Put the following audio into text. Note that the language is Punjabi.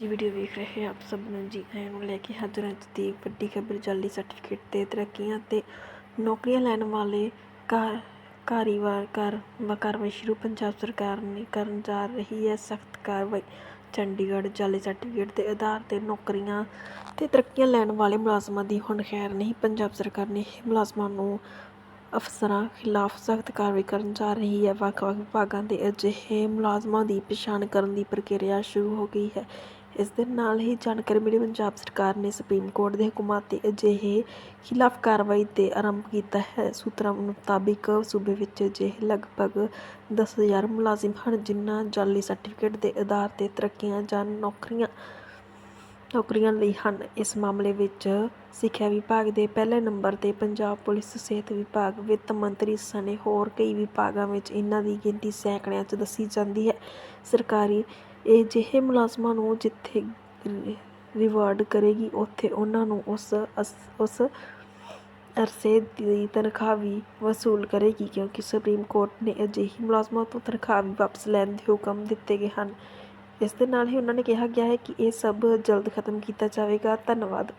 ਜੀ ਵੀਡੀਓ ਵੇਖ ਰਹੇ ਆਪ ਸਭ ਨੂੰ ਜੀ ਆਇਆਂ ਨੂੰ ਲੈ ਕੇ ਹਾਜ਼ਰ ਹਾਂ ਅੱਜ ਦੀ ਵੱਡੀ ਖਬਰ ਜਾਲੀ ਸਰਟੀਫਿਕੇਟ ਤੇ ਤਰੱਕੀਆਂ ਤੇ ਨੌਕਰੀਆਂ ਲੈਣ ਵਾਲੇ ਕਾਰ ਕਾਰੀਵਾਰ ਕਰ ਕਾਰਵਾਈ ਸ਼ੁਰੂ, ਪੰਜਾਬ ਸਰਕਾਰ ਨੇ ਕਰਨ ਜਾ ਰਹੀ ਹੈ ਸਖਤ ਕਾਰਵਾਈ। ਚੰਡੀਗੜ੍ਹ ਜਾਲੀ ਸਰਟੀਫਿਕੇਟ ਦੇ ਆਧਾਰ ਤੇ ਨੌਕਰੀਆਂ ਤੇ ਤਰੱਕੀਆਂ ਲੈਣ ਵਾਲੇ ਮੁਲਾਜ਼ਮਾਂ ਦੀ ਹੁਣ ਖੈਰ ਨਹੀਂ, ਪੰਜਾਬ ਸਰਕਾਰ ਨੇ ਮੁਲਾਜ਼ਮਾਂ ਨੂੰ ਅਫਸਰਾਂ ਖਿਲਾਫ ਸਖਤ ਕਾਰਵਾਈ ਕਰਨ ਜਾ ਰਹੀ ਹੈ। ਵੱਖ-ਵੱਖ ਵਿਭਾਗਾਂ ਦੇ ਅਜਿਹੇ ਮੁਲਾਜ਼ਮਾਂ ਦੀ ਪਛਾਣ ਕਰਨ ਦੀ ਪ੍ਰਕਿਰਿਆ ਸ਼ੁਰੂ ਹੋ ਗਈ ਹੈ। ਇਸ ਦੇ ਨਾਲ ਹੀ ਜਾਣਕਾਰੀ ਮਿਲੀ, ਪੰਜਾਬ ਸਰਕਾਰ ਨੇ ਸੁਪਰੀਮ ਕੋਰਟ ਦੇ ਹੁਕਮਾਂ ਤੇ ਅਜਿਹੇ ਖਿਲਾਫ ਕਾਰਵਾਈ ਤੇ ਆਰੰਭ ਕੀਤਾ ਹੈ। ਸੂਤਰਾਂ ਮੁਤਾਬਿਕ ਸੂਬੇ ਵਿੱਚ ਅਜਿਹੇ ਲਗਭਗ 10000 ਮੁਲਾਜ਼ਮ ਹਨ, ਜਿਨ੍ਹਾਂ ਜਾਲੀ ਸਰਟੀਫਿਕੇਟ ਦੇ ਆਧਾਰ ਤੇ ਤਰੱਕੀਆਂ ਜਾਂ ਨੌਕਰੀਆਂ ਨੌਕਰੀਆਂ ਲਈ ਹਨ। ਇਸ ਮਾਮਲੇ ਵਿੱਚ ਸਿੱਖਿਆ ਵਿਭਾਗ ਦੇ ਪਹਿਲੇ ਨੰਬਰ ਤੇ ਪੰਜਾਬ ਪੁਲਿਸ ਸਿਹਤ ਵਿਭਾਗ ਵਿੱਤ ਮੰਤਰੀ ਸਣੇ ਹੋਰ ਕਈ ਵਿਭਾਗਾਂ ਵਿੱਚ ਇਹਨਾਂ ਦੀ ਗਿਣਤੀ ਸੈਂਕੜਿਆਂ 'ਚ ਦੱਸੀ ਜਾਂਦੀ ਹੈ। ਸਰਕਾਰੀ ਇਹ ਅਜਿਹੇ ਮੁਲਾਜ਼ਮਾਂ ਨੂੰ ਜਿੱਥੇ ਰਿਵਾਰਡ ਕਰੇਗੀ, ਉੱਥੇ ਉਹਨਾਂ ਨੂੰ ਉਸ ਅਸ- ਉਸ ਅਰਸੇ ਦੀ ਤਨਖਾਹ ਵੀ ਵਸੂਲ ਕਰੇਗੀ, ਕਿਉਂਕਿ ਸੁਪਰੀਮ ਕੋਰਟ ਨੇ ਅਜਿਹੇ ਮੁਲਾਜ਼ਮਾਂ ਤੋਂ ਤਨਖਾਹ ਵੀ ਵਾਪਸ ਲੈਣ ਦੇ ਹੁਕਮ ਦਿੱਤੇ ਗਏ ਹਨ। ਇਸ ਦੇ ਨਾਲ ਹੀ ਉਹਨਾਂ ਨੇ ਕਿਹਾ ਗਿਆ ਹੈ ਕਿ ਇਹ ਸਭ ਜਲਦ ਖਤਮ ਕੀਤਾ ਜਾਵੇਗਾ। ਧੰਨਵਾਦ।